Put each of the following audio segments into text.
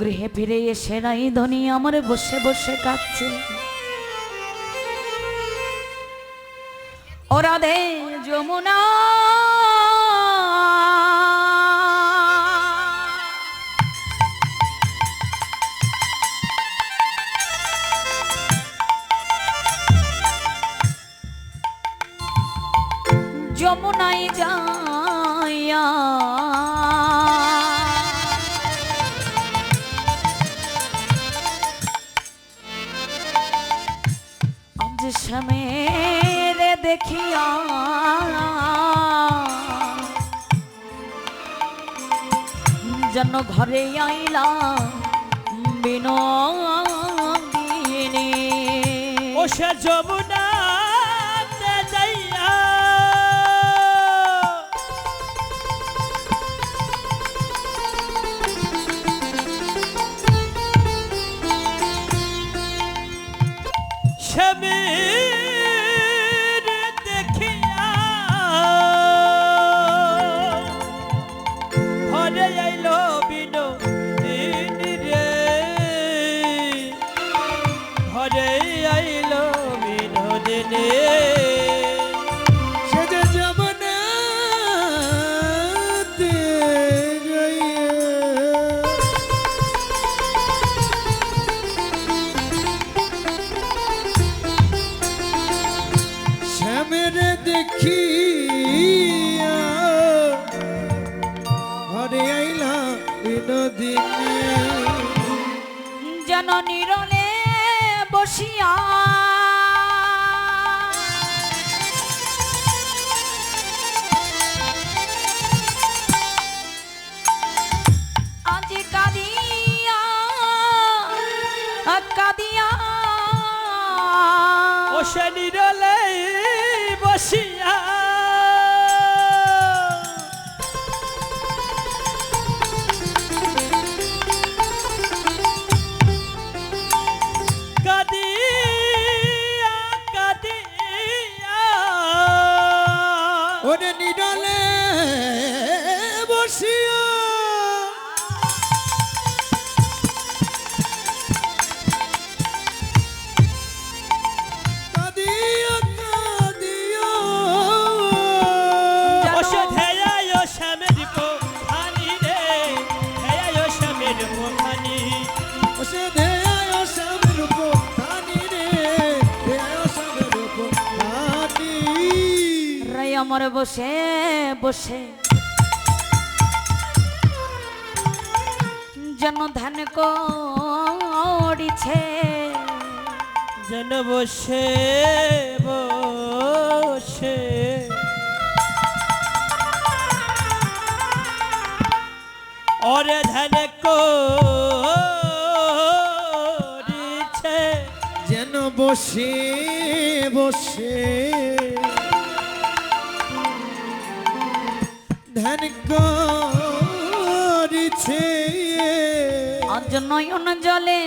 গৃহে ফিরে এসে নাই ধনী আমার বসে বসে কাঁদছে। ওরা রাধে যমুনা যেন ঘরে আইলা বিনোদিনী। ও সে যমুনা বসে। যেন ধান করিছে। যেন বসে বসে। ওরে ধান করিছে। যেন বসে বসে। ধ্যান করিছে আজ নয়ন জলে।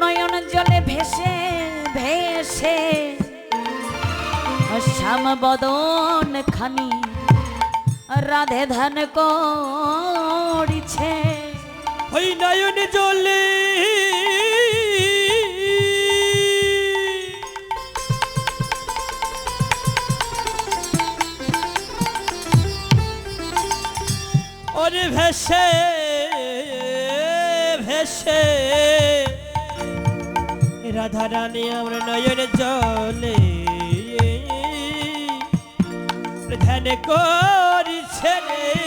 নয়ন জলে ভেসে ভেসে। শ্যাম বদন খানি রাধে ধান করিছে। ওই নয়ন জলে। ওরে ভেসে ভেসে। রাধা রানী আমার নয়ন জলে। ধ্যান করিছে রে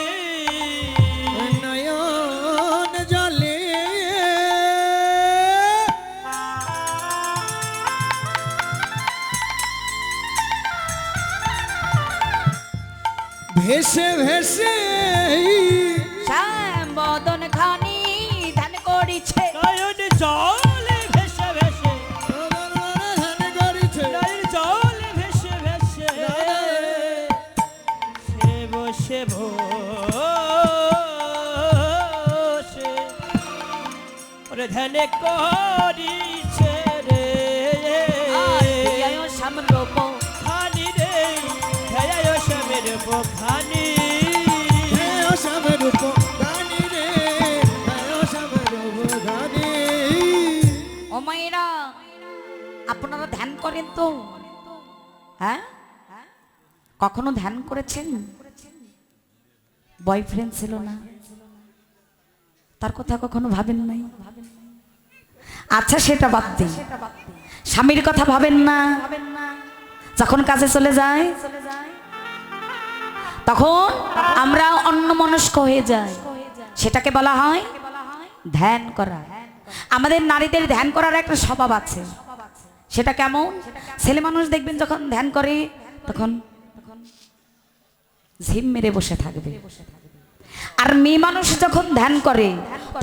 ভেসে ভেসে শ্যাম বদন খানি ধান করিছে। নয়ন জলে ভেসে ভেসে। ধ্যান করিছে। নয়ন জলে ভেসে ভেসে। ওরে ধ্যানে করিছে রে। খানি রে শ্যামের করেন তো। হ্যাঁ? কখনো ধ্যান করেছেন? বয়ফ্রেন্ড ছিল না। তার কথা কখনো ভাবেন নাই? আচ্ছা সেটা বাদ দিন। স্বামীর কথা ভাবেন না। যখন কাজে চলে যায়, তখন আমরা অন্য মনস্ক হয়ে যাই। সেটাকে বলা হয় ধ্যান করা। আমাদের নারীদের ধ্যান করার একটা স্বভাব আছে। সেটা কেমন? ছেলে মানুষ দেখবেন যখন ধ্যান করে, তখন ঝিম মেরে বসে থাকবে। আর মেয়ে মানুষ যখন ধ্যান করে,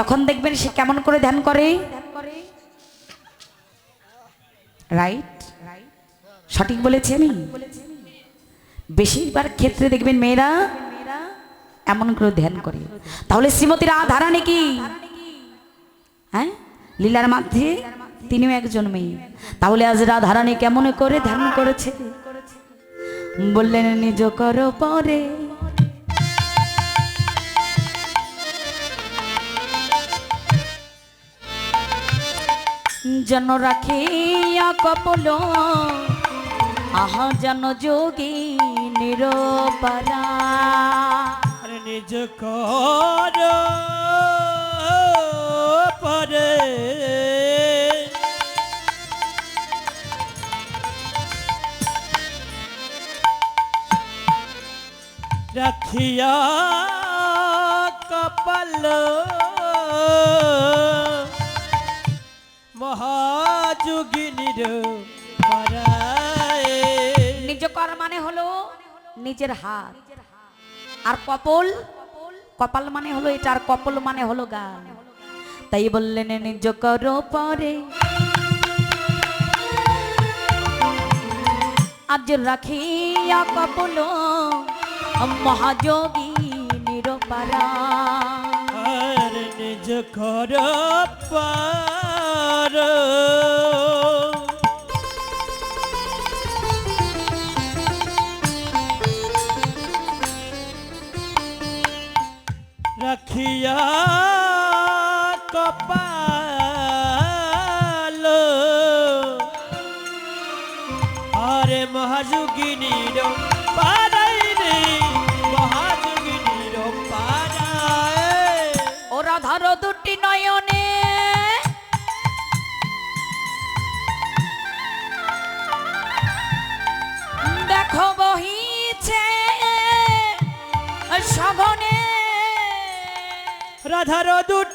তখন দেখবেন সে কেমন করে ধ্যান করে? রাইট সঠিক বলেছি আমি? বেশিরভাগ ক্ষেত্রে দেখবেন মেয়েরা এমন করে ধ্যান করে। তাহলে শ্রীমতী রাধারানী কি? হ্যাঁ? লীলার মধ্যে তিনিও একজন মেয়ে। তাহলে আজ রাধারানী কেমন করে ধ্যান করেছে? বললেন, নিজ কর পরে। জন রাখিয়া কপল, আহ জন যোগী আরে, নিজ কর পরে। রাখিয়া কপাল মহাযোগিনীর নিজ কর মানে হলো নিজের হাত আর কপল? কপাল মানে হলো এটা, আর কপল মানে হলো গান। তাই বললেন, নিজ কর পরে। আজ রাখিয়া কপল। মহাযোগী নিরপারা নিজ ঘর পার রাখিয়া কপাল আরে মহাযোগিনীর পারাই দুটি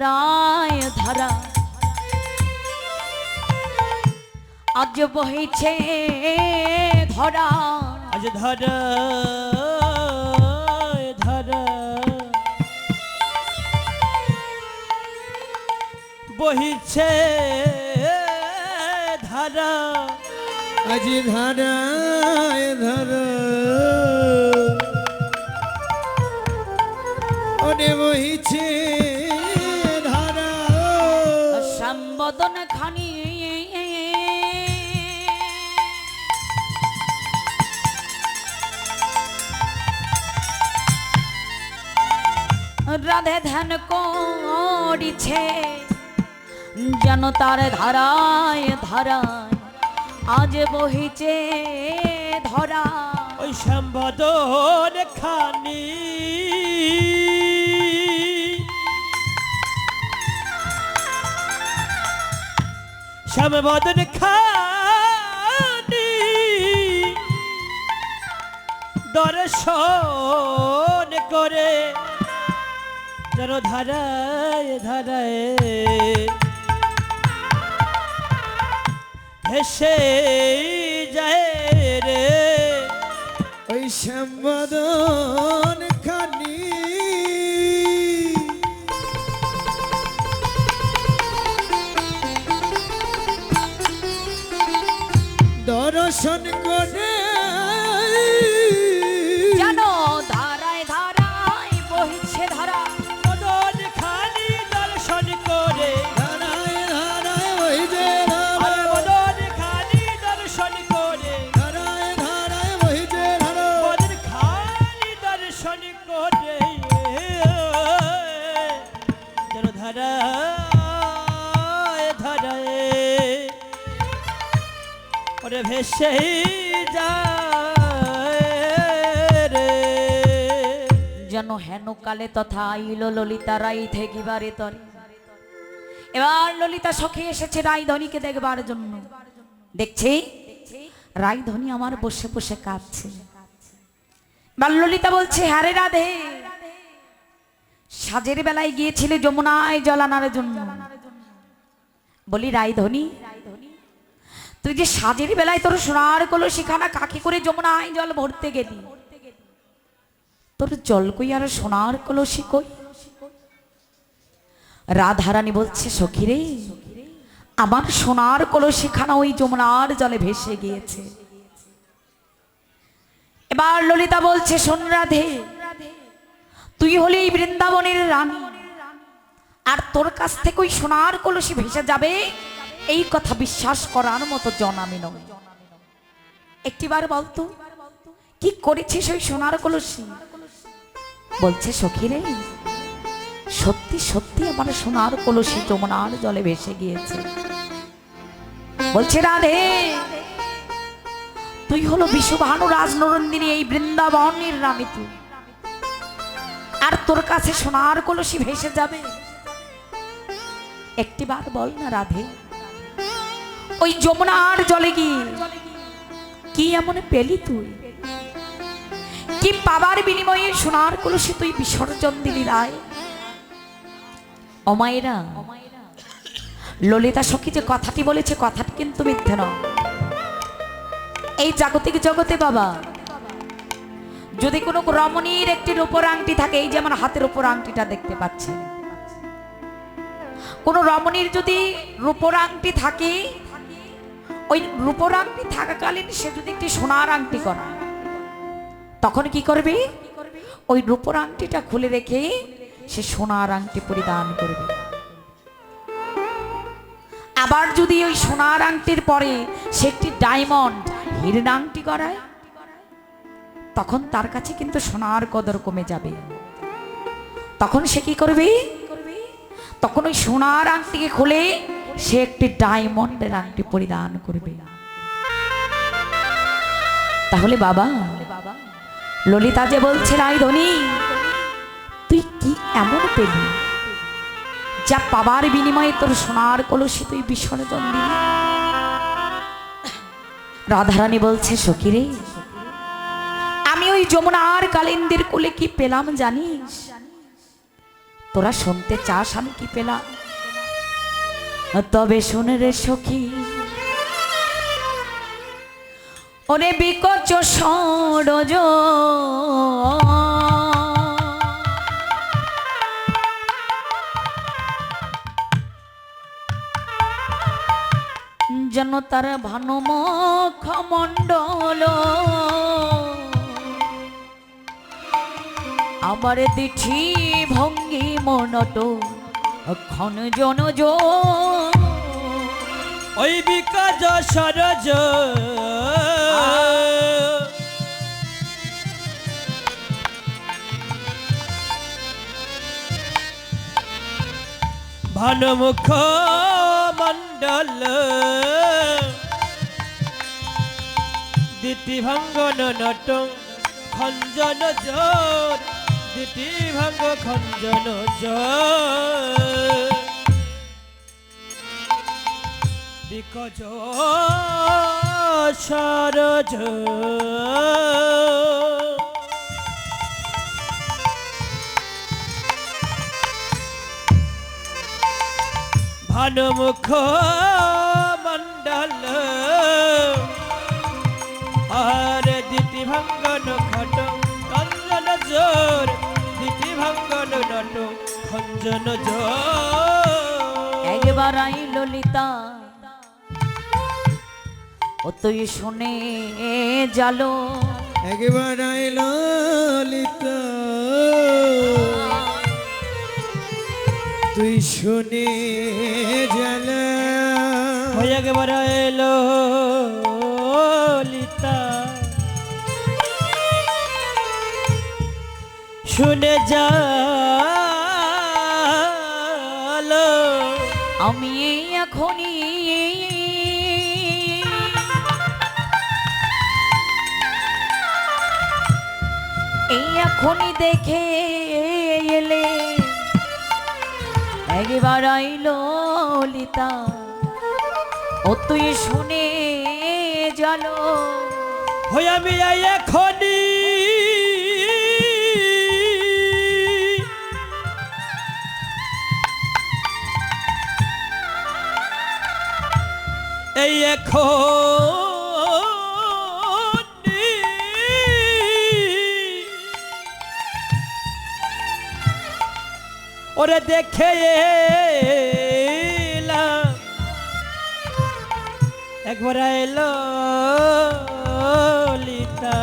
ধারায় ধারা। আজ বহিছে ধরা। আজ ধর ধর। বহিছে ধারা। আজি ধর। ধ্যান করিছে। যেন তার ধারায় ধারায় আজ বহিছে ধরা। ওই সম্বোধন খানি। সম্বোধন খানি। দর্শন করে যেন ধারায় ধারায়। ভেসে যায় রে। ওই সম্বোধন খানি। দর্শন করে ধারায় ধারায়। ওরে ভেসে রে। যেন হেন কালে তথা আইল ললিতা রাই থেকিবারে তরে। এবার ললিতা সখী এসেছে রায়ধনীকে দেখবার জন্য। দেখছি? রায়ধনী আমার বসে বসে কাঁদছে। এবার ললিতা বলছে হ্যারে রাধে। সাজের বেলায় গিয়েছিলে যমুনায় জল আনার জন্য। বলি রায়ধনী তুই যে সাজের বেলায় তোর সোনার কলসিখানা কাকে করে যমুনায় জল ভরতে গেলি, তোর জল কই আর সোনার কলসি কই? রাধারানী বলছে সখী রে আমার সোনার কলসিখানা ওই যমুনার জলে ভেসে গিয়েছে। এবার ললিতা বলছে সোনরাধে রাধে তুই হলে এই বৃন্দাবনের রানী। আর তোর কাছ থেকে ওই সোনার কলসি ভেসে যাবে। এই কথা বিশ্বাস করার মতো জন আমি নই। একটিবার বলতো কি করেছিস ওই সোনার কলসি? বলছে, সখী রে, সত্যি সত্যি আমার সোনার কলসি যমুনার জলে ভেসে গিয়েছে। বলছে, রাধে, তুই হলো বিশ্বভানু রাজনরন্দিনী এই বৃন্দাবনের রানী তুই। আর তোর কাছে সোনার কলসি ভেসে যাবে। একটিবার বল না রাধে। ওই যমুনার জলে গিয়ে কি এমন পেলি তুই? কি পাবার বিনিময়ে সোনার কলসি তুই বিসর্জন দিলি রায়? অমায়েরা, ললিতা সখী যে কথাটি বলেছে, কথাটি কিন্তু মিথ্যে নয়। এই জাগতিক জগতে বাবা যদি কোনো রমণীর একটি রূপর আংটি থাকে, এই যেমন হাতের উপর আংটিটা দেখতে পাচ্ছে কোন রমণীর যদি রূপর আংটি থাকে, ওই রূপর আংটি থাকাকালীন সে যদি একটি সোনার আংটি করে, তখন কি করবে? ওই রূপর আংটিটা খুলে রেখে সে সোনার আংটি পরিধান করবে। আবার যদি ওই সোনার আংটির পরে সে একটি ডায়মন্ড হিরের আংটি করায় তখন তার কাছে কিন্তু সোনার কদর কমে যাবে। তখন সে কি করবে? তখন ওই সোনার আংটিকে খুলে সে একটি ডায়মন্ডের আংটি পরিধান করবে। তাহলে বাবা, ললিতা যে বলছে রায়ধনী তুই কি এমন পেলি যা পাবার বিনিময়ে তোর সোনার কলসি তুই বিসর্জন দিলি? রাধারানী বলছে আমি ওই যমুনার কালিন্দির কোলে কি পেলাম জানিস? তোরা শুনতে চাস আমি কি পেলাম? তবে শোনে রে সখী। ওরে বিকচ সরজ যেন তার ভানুমুখ মণ্ডল। আমার দিঠি ভঙ্গি মনট ক্ষণ জন ওই বিকাজ সরজ। ভানুমুখ মণ্ডল। দিতি ভাঙ্গন নট খঞ্জন জোর। দিতি ভাঙ্গ খঞ্জন বিকজ সরজ। ভানুমুখ মণ্ডল। আর দিতি ভাঙ্গন খট খঞ্জন জোর। দিতি ভাঙ্গন নট খঞ্জন একবার আই ললিতা ও তুই শুনে জালো। একবার আইল ললিতা তুই শুনে হয়ে একবার এলো লিতা শুনে যা আমি এখনই এই এখনই দেখে এলে একবার আইলো লিতা ও তুই শুনে জানো হয়ে আমি এখনই এই এখনই ওরে দেখে একবার এলো লিতা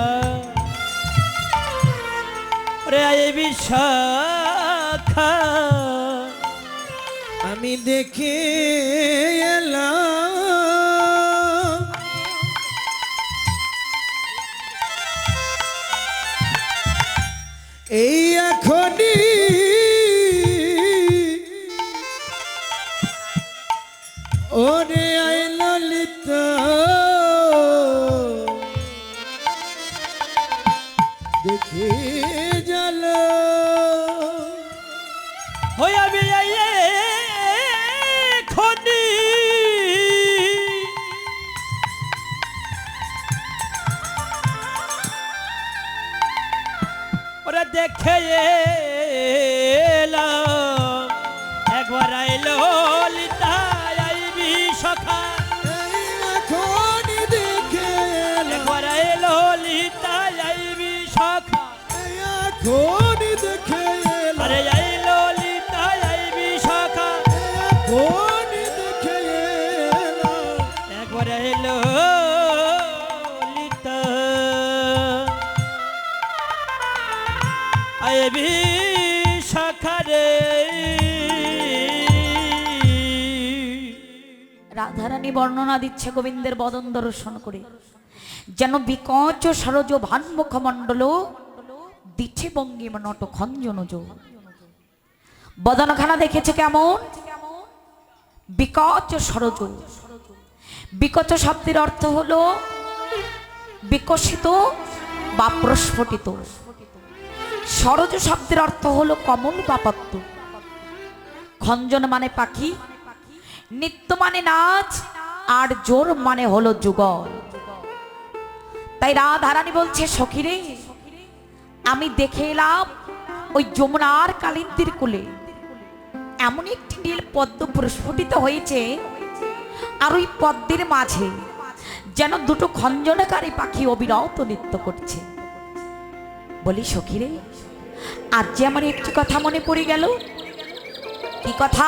ওরে বিশাখা। আমি দেখে এলাম। এই এখনই রাধারানী বর্ণনা দিচ্ছে গোবিন্দের বদন দর্শন করে। যেন বিকচ সরজ ভান্মুখ মণ্ডল দিচ্ছে বঙ্গিম নট খঞ্জনজ বদনখানা দেখেছে কেমন? বিকচ সরজ। বিকচ শব্দের অর্থ হল বিকশিত বা প্রস্ফুটিত। সরজ শব্দের অর্থ হলো কমল বা পদ্ম। খঞ্জন মানে পাখি, নৃত্য মানে নাচ আর জোর মানে হলো যুগল। তাই রাধারানী বলছে, সখিরে, আমি দেখে এলাম ওই যমুনার কালিন্দির কোলে এমন একটি নীল পদ্ম প্রস্ফুটিত হয়েছে আর ওই পদ্মের মাঝে যেন দুটো খঞ্জনকারী পাখি অবিরত নৃত্য করছে। বলি, সখিরে, আজ যে আমার একটি কথা মনে পড়ে গেল। কি কথা?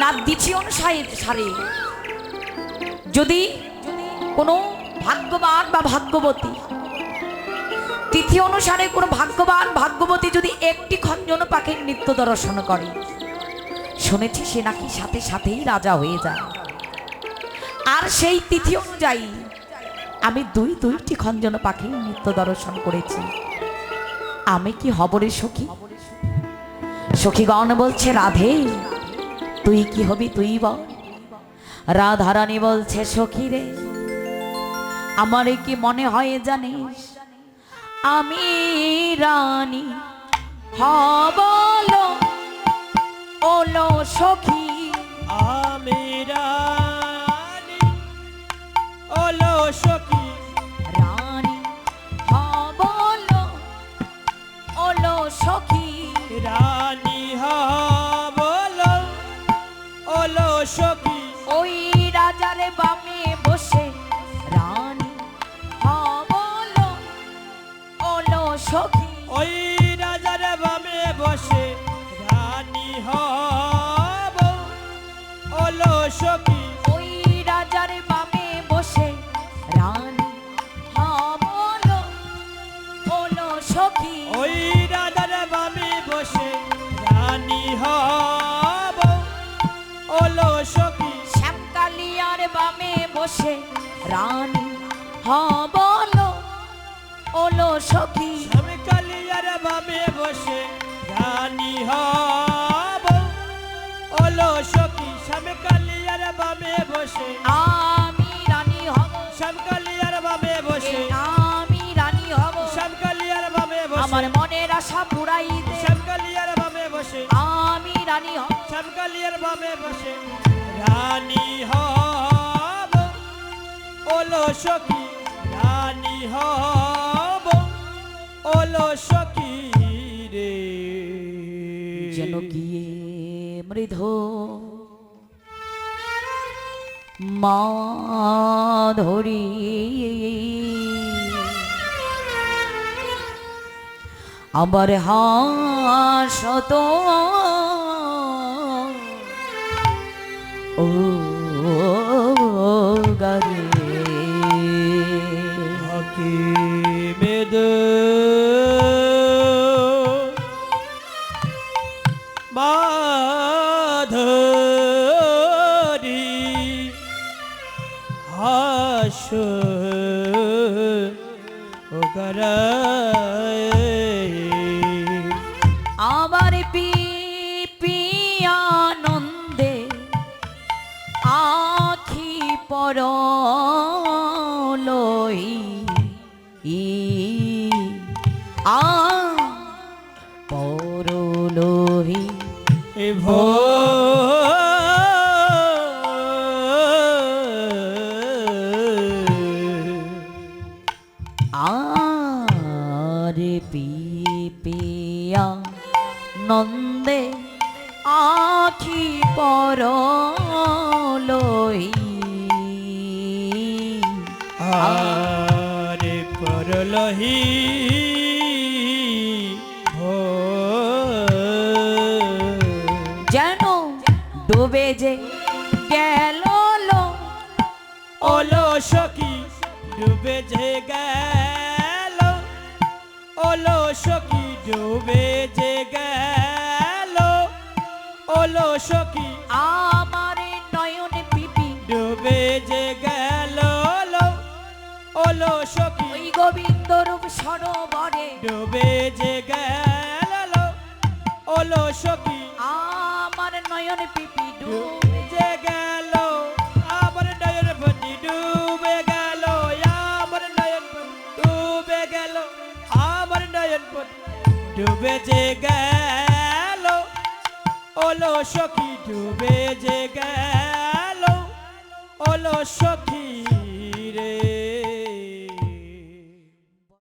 না দিছি অনুসারে সারে। যদি কোনো ভাগ্যবান বা ভাগ্যবতী তিথি অনুসারে কোনো ভাগ্যবান, ভাগ্যবতী যদি একটি খঞ্জন পাখির নৃত্য দর্শন করে, শুনেছি সে নাকি সাথে সাথেই রাজা হয়ে যায়। আর সেই তিথি অনুযায়ী আমি দুই দুইটি খঞ্জন পাখির নৃত্য দর্শন করেছি। আমি কি হবরে সখী? সখীগণ বলছে, রাধে তুই কি হবি তুই বল। রাধারানী বলছে, সখী রে, আমার কি মনে হয় জানিস? আমি রানী হবল ওলো সখী। আমি রানী ওলো সখী। ওই রাজার বামে বসে রানী হব। ওলো সখী। ওই রাজার বামে বসে রানী ওলো সখী। ওই রাজার বামে বসে রানী হব। ওলো সখী। শ্যামকালিয়ার বামে বসে রানী হবল ওলো সখী। আমি কালিয়ার বামে বসে রানী হব। ওলো সখী স্বামী কালিয়ার বামে বসে। আমি রানী হব। শ্যাম কালিয়ার বামে বসে। আমি রানী হব। শ্যাম কালিয়ার বামে বসে। আমার মনের আশা পুরাই শ্যাম কালিয়ার বামে বসে। আমি রানী হব। শ্যাম কালিয়ার বামে বসে। রানী হব। ওলো সখী রানী হব। ওলো সখী রে। যেন গিয়ে মৃধ মাধুরী আবার হাসত Oh. ওলো সখী ডুবে যে গেল। ওলো সখী আমার নয়ন পিপি ডুবে যে গেল। ওলো সখী ওই গোবিন্দ রূপ সরোবরে ডুবে যে গেল। ওলো সখী আমার নয়ন পিপি ডুবে গেল। ডুবে যে গেল ওলো সখী ডুবে যে গেল ওলো সখী